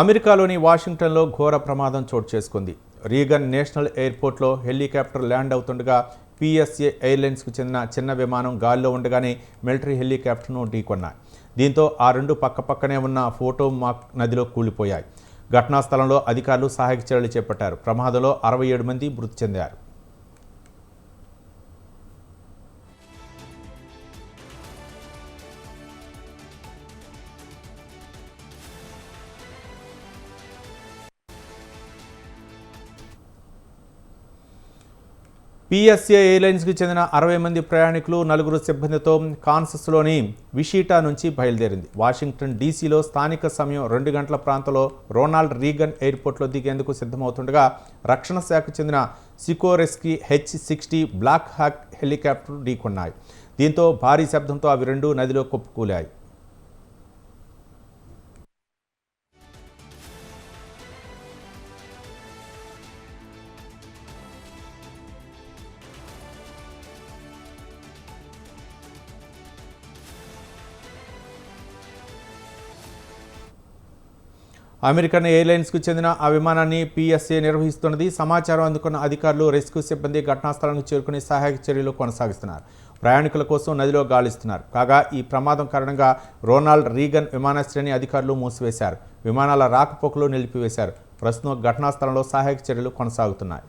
అమెరికాలోని వాషింగ్టన్లో ఘోర ప్రమాదం చోటు చేసుకుంది. రీగన్ నేషనల్ ఎయిర్పోర్ట్లో హెలికాప్టర్ ల్యాండ్ అవుతుండగా పిఎస్ఏ ఎయిర్లైన్స్కు చెందిన చిన్న విమానం గాల్లో ఉండగానే మిలిటరీ హెలికాప్టర్ను ఢీకొన్నాయి. దీంతో ఆ రెండు పక్కపక్కనే ఉన్న ఫోటో మాక్ నదిలో కూలిపోయాయి. ఘటనా స్థలంలో అధికారులు సహాయక చర్యలు చేపట్టారు. ప్రమాదంలో అరవై ఏడు మంది మృతి చెందారు. పిఎస్ఏ ఎయిర్లైన్స్కి చెందిన అరవై మంది ప్రయాణికులు నలుగురు సిబ్బందితో కాన్సస్లోని విషీటా నుంచి బయలుదేరింది. వాషింగ్టన్ డీసీలో స్థానిక సమయం రెండు గంటల ప్రాంతంలో రొనాల్డ్ రీగన్ ఎయిర్పోర్ట్లో దిగేందుకు సిద్ధమవుతుండగా రక్షణ శాఖకు చెందిన Sikorsky H sixty Black Hawk helicopter ఢీకొన్నాయి. దీంతో భారీ శబ్దంతో అవి రెండు నదిలో కొప్పుకూలాయి. అమెరికన్ ఎయిర్లైన్స్కు చెందిన ఆ విమానాన్ని పిఎస్ఏ నిర్వహిస్తున్నది. సమాచారం అందుకున్న అధికారులు రెస్క్యూ సిబ్బంది ఘటనా స్థలానికి చేరుకుని సహాయక చర్యలు కొనసాగిస్తున్నారు. ప్రయాణికుల కోసం నదిలో గాలిస్తున్నారు. కాగా ఈ ప్రమాదం కారణంగా రోనాల్డ్ రీగన్ విమానాశ్రయాన్ని అధికారులు మూసివేశారు. విమానాల రాకపోకలు నిలిపివేశారు. ప్రస్తుతం ఘటనాస్థలంలో సహాయక చర్యలు కొనసాగుతున్నాయి.